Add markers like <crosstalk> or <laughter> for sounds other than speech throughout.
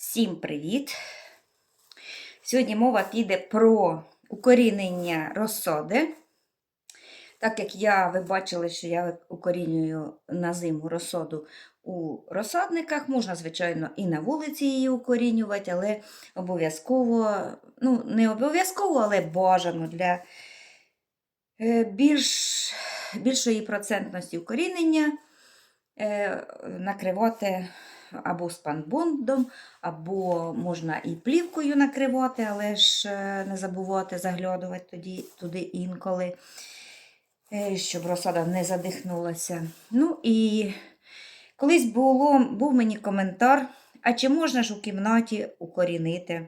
Всім привіт! Сьогодні мова піде про укорінення розсади. Так як я, ви бачили, що я укорінюю на зиму розсаду у розсадниках, можна, звичайно, і на вулиці її укорінювати, але обов'язково, ну, не обов'язково, але бажано для е, більш, більшої процентності укорінення е, накривати або спанбондом, або можна і плівкою накривати, але ж е, не забувати заглядувати тоді, туди інколи, е, щоб розсада не задихнулася. Ну і колись було, був мені коментар, а чи можна ж у кімнаті укорінити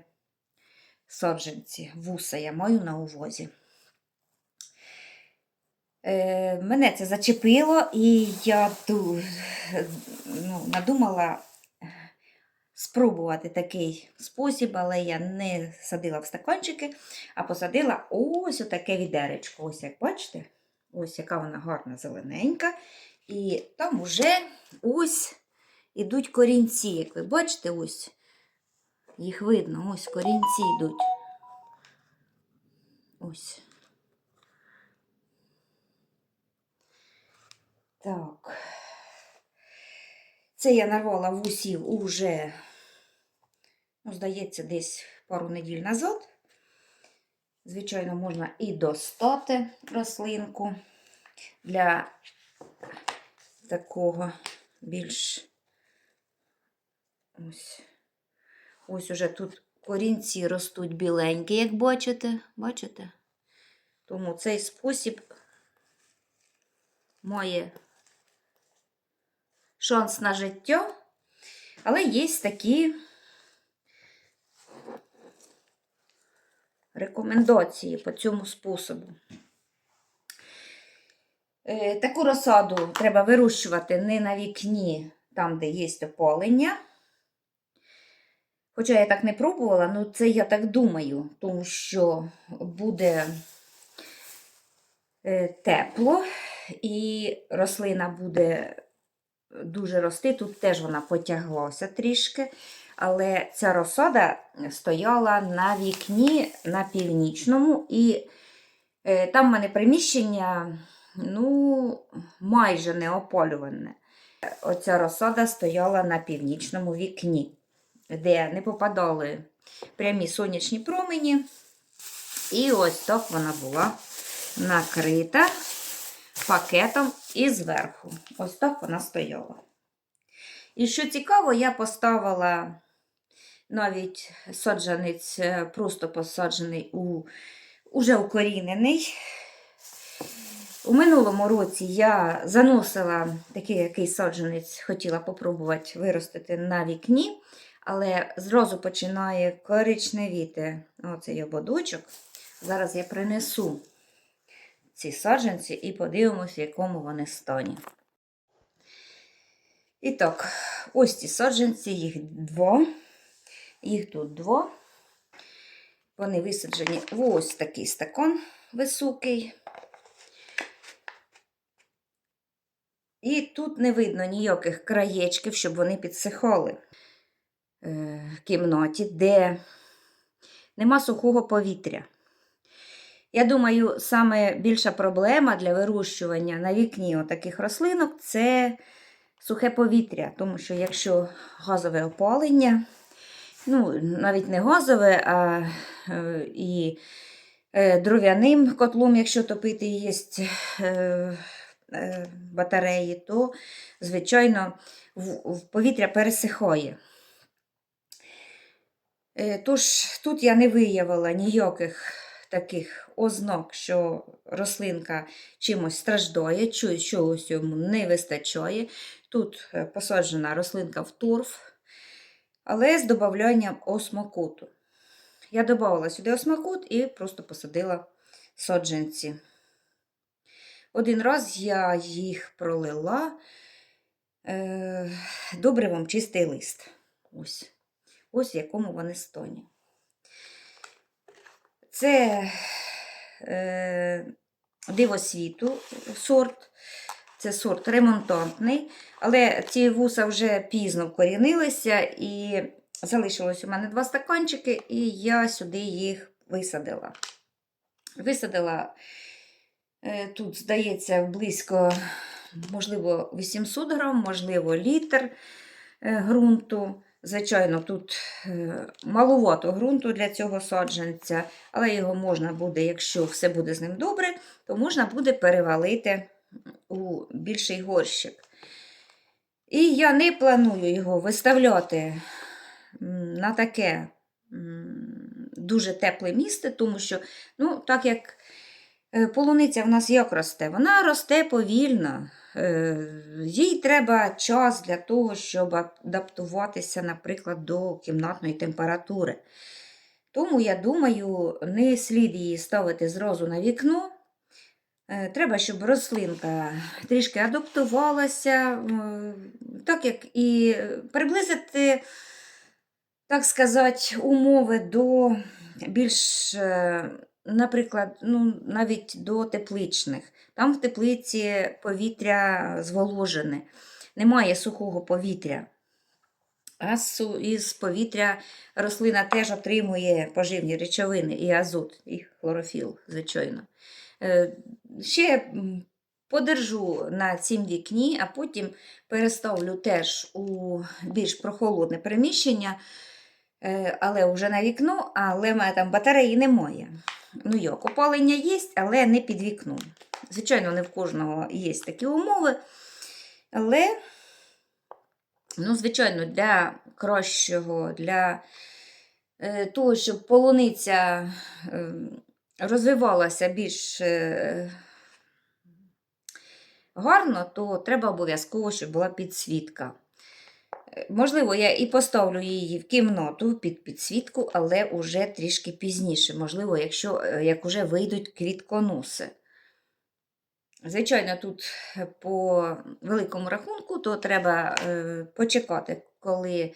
саджанці? Вуса я маю на увазі. Е, мене це зачепило, і я ну, надумала спробувати такий спосіб, але я не садила в стаканчики, а посадила ось у таке відеречко. Ось як бачите, ось яка вона гарна зелененька. І там уже ось ідуть корінці. Як ви бачите, ось їх видно, ось корінці йдуть. Ось. Так. Це я нарвала вусів уже, ну, здається, десь пару неділь назад. Звичайно, можна і достати рослинку для такого більш ось. Ось уже тут корінці ростуть біленькі, як бачите. Бачите? Тому цей спосіб має шанс на життя, але є такі рекомендації по цьому способу. Е, Таку розсаду треба вирощувати не на вікні, там, де є опалення. Хоча я так не пробувала, ну це я так думаю, тому що буде е, тепло і рослина буде дуже рости. Тут теж вона потяглася трішки. Але ця розсада стояла на вікні на північному, і е, там в мене приміщення ну, майже не опалюване. Оця розсада стояла на північному вікні, де не попадали прямі сонячні промені. І ось так вона була накрита пакетом і зверху. Ось так вона стояла. І що цікаво, я поставила навіть саджанець, е, просто посаджений у уже укорінений. У минулому році я заносила такий якийсь саджанець, хотіла попробувати виростити на вікні, але зразу починає коричневіти оцей ободочок. Зараз я принесу ці саджанці і подивимося, в якому вони стані. І так, ось ці саджанці, їх два. Їх тут два. Вони висаджені в ось такий стакан високий. І тут не видно ніяких краєчків, щоб вони підсихали е, в кімнаті, де нема сухого повітря. Я думаю, саме більша проблема для вирощування на вікні таких рослинок це сухе повітря. Тому що якщо газове опалення, ну, навіть не газове, а е, і е, дров'яним котлом, якщо топити є е, батареї, то, звичайно, повітря пересихає. Тож тут я не виявила ніяких таких ознак, що рослинка чимось страждає, чогось йому не вистачає. Тут е, посаджена рослинка в торф, але з додаванням осмокоту. Я додавала сюди осмокот і просто посадила саджанці. Один раз я їх пролила е, добривом чистий лист. Ось, ось в якому вони стані. Це е, диво світу сорт. Це сорт ремонтантний, але ці вуса вже пізно вкорінилися, і залишилось у мене два стаканчики, і я сюди їх висадила. Висадила е, тут, здається, близько, можливо, 800 грам, можливо, літр е, ґрунту. Звичайно, тут е, маловато ґрунту для цього саджанця, але його можна буде, якщо все буде з ним добре, то можна буде перевалити у більший горщик. І я не планую його виставляти на таке дуже тепле місце, тому що, ну, так як е, полуниця в нас як росте, вона росте повільно. Е, Їй треба час для того, щоб адаптуватися, наприклад, до кімнатної температури. Тому, я думаю, не слід її ставити зразу на вікно. Е, Треба, щоб рослинка трішки адаптувалася, так як і приблизити, так сказати, умови до більш, е, наприклад, ну, навіть до тепличних. Там в теплиці повітря зволожене, немає сухого повітря. А із повітря рослина теж отримує поживні речовини, і азот, і хлорофіл, звичайно. Е, Ще подержу на цім вікні, а потім переставлю теж у більш прохолодне приміщення, е, але вже на вікно, але в мене там батареї немає. Ну як, опалення є, але не під вікном. Звичайно, не в кожного є такі умови, але, ну, звичайно, для кращого, для е, того, щоб полуниця е, розвивалася більш е, гарно, то треба обов'язково, щоб була підсвітка. Можливо, я і поставлю її в кімнату під підсвітку, але уже трішки пізніше. Можливо, якщо е, як уже вийдуть квітконоси. Звичайно, тут е, по великому рахунку, то треба е, почекати, коли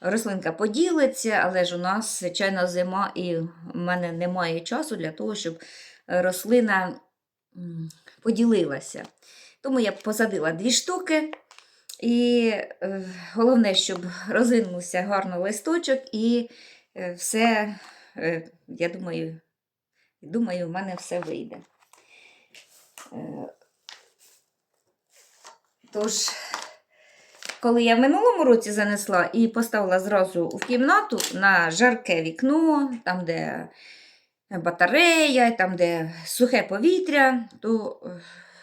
рослинка поділиться, але ж у нас, звичайно, зима, і в мене немає часу для того, щоб рослина поділилася. Тому я посадила дві штуки. І е, головне, щоб розвинувся гарно листочок, і е, все, е, я думаю, думаю, в мене все вийде. Тож, коли я в минулому році занесла і поставила зразу в кімнату на жарке вікно, там, де батарея, там, де сухе повітря, то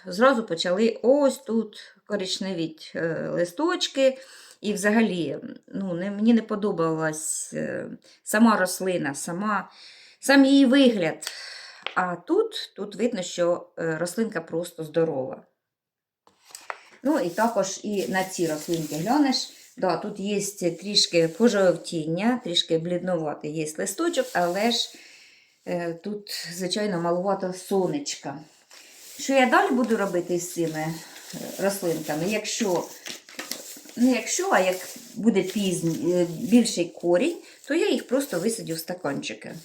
зразу почали ось тут коричневіть е, листочки. І взагалі ну, не, мені не подобалась е, сама рослина, сама, сам її вигляд. А тут, тут видно, що е, рослинка просто здорова. Ну і також і на ці рослинки глянеш. Да, тут є трішки пожовтіння, трішки бліднуватий є листочок, але ж тут, звичайно, малувато сонечка. Що я далі буду робити з цими е, рослинками? Якщо, не якщо, а як буде пізній, е, більший корінь, то я їх просто висадю в стаканчики.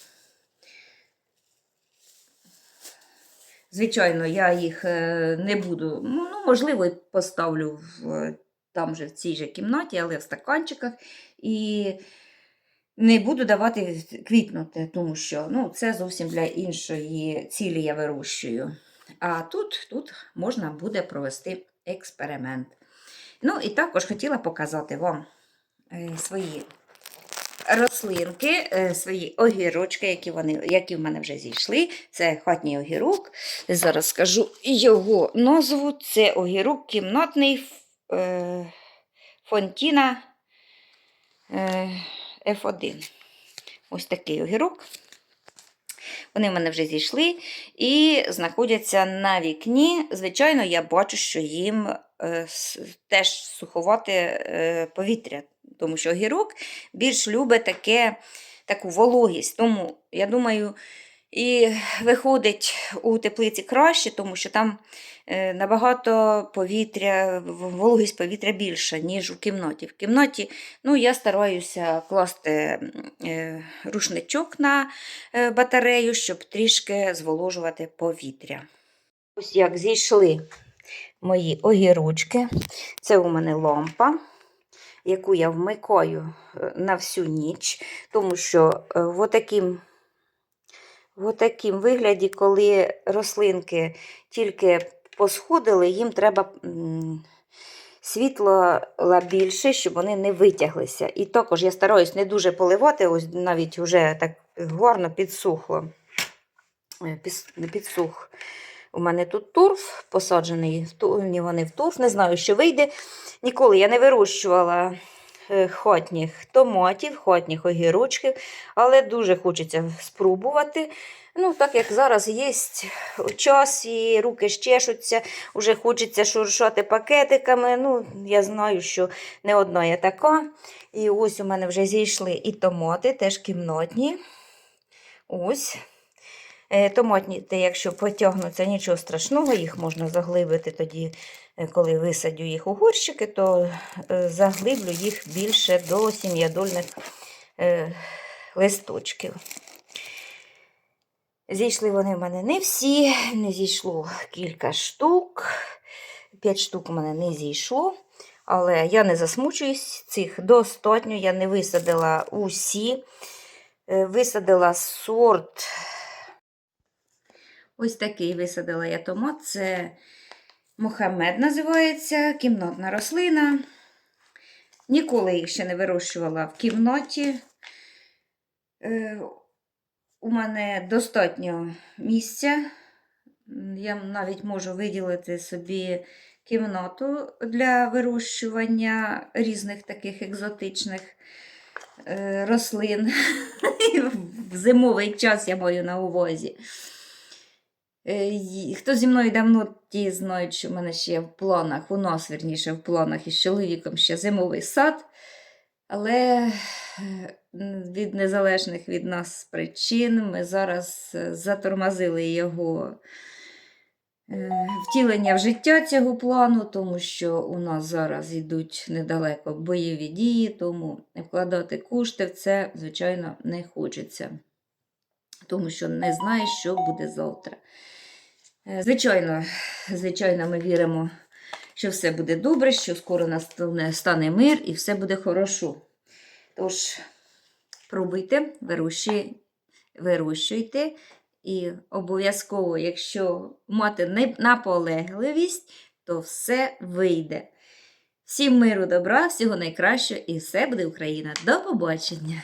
Звичайно, я їх е, не буду, ну, ну, можливо, поставлю в, там же в цій же кімнаті, але в стаканчиках. І не буду давати квітнути, тому що ну, це зовсім для іншої цілі я вирощую. А тут, тут можна буде провести експеримент. Ну, і також хотіла показати вам е, свої рослинки, е, свої огірочки, які, вони, які в мене вже зійшли. Це хатній огірок. Зараз скажу його назву. Це огірок кімнатний е, Фонтіна е, F1. Ось такий огірок. Вони в мене вже зійшли і знаходяться на вікні. Звичайно, я бачу, що їм е, теж суховате е, повітря, тому що огірок більш любить таке, таку вологість. Тому, я думаю, і виходить у теплиці краще, тому що там е, набагато повітря, вологість повітря більша, ніж у кімнаті. В кімнаті ну, я стараюся класти е, рушничок на е, батарею, щоб трішки зволожувати повітря. Ось як зійшли мої огірочки. Це у мене лампа. яку я вмикаю на всю ніч, тому що в отаким, в отаким вигляді, коли рослинки тільки посходили, їм треба світло більше, щоб вони не витяглися. І також я стараюсь не дуже поливати, ось навіть вже так гарно підсухло. Е, підсух. У мене тут турф посаджений, вони в турф, не знаю, що вийде. Ніколи я не вирощувала хотніх томатів, хотніх огірочків, але дуже хочеться спробувати. Ну, так як зараз є час і руки щешуться, вже хочеться шуршати пакетиками. Ну, я знаю, що не одна я така. І ось у мене вже зійшли і томати, теж кімнатні. Ось. Е, Томатні, якщо потягнуться, нічого страшного, їх можна заглибити тоді, е, коли висадю їх у горщики, то е, заглиблю їх більше до сім'ядольних листочків. Зійшли вони в мене не всі, не зійшло кілька штук. П'ять штук у мене не зійшло. Але я не засмучуюсь, цих достатньо. Я не висадила усі. Висадила сорт. Ось такий висадила я томат. Це Мохамед називається, кімнатна рослина. Ніколи їх ще не вирощувала в кімнаті. Е, У мене достатньо місця. Я навіть можу виділити собі кімнату для вирощування різних таких екзотичних е, рослин. <laughs> В зимовий час я маю на увазі. Е, Хто зі мною давно, ті знають, що в мене ще в планах, у нас, вірніше, в планах із чоловіком ще зимовий сад. Але е, від незалежних від нас причин ми зараз е, затормозили його втілення в життя цього плану, тому що у нас зараз йдуть недалеко бойові дії, тому вкладати кошти в це, звичайно, не хочеться. Тому що не знаєш, що буде завтра. Е, Звичайно, звичайно, ми віримо, що все буде добре, що скоро настане стане мир і все буде хорошо. Тож, пробуйте, вирощуй- вирощуйте. І обов'язково, якщо мати наполегливість, то все вийде. Всім миру, добра, всього найкращого і все буде Україна. До побачення!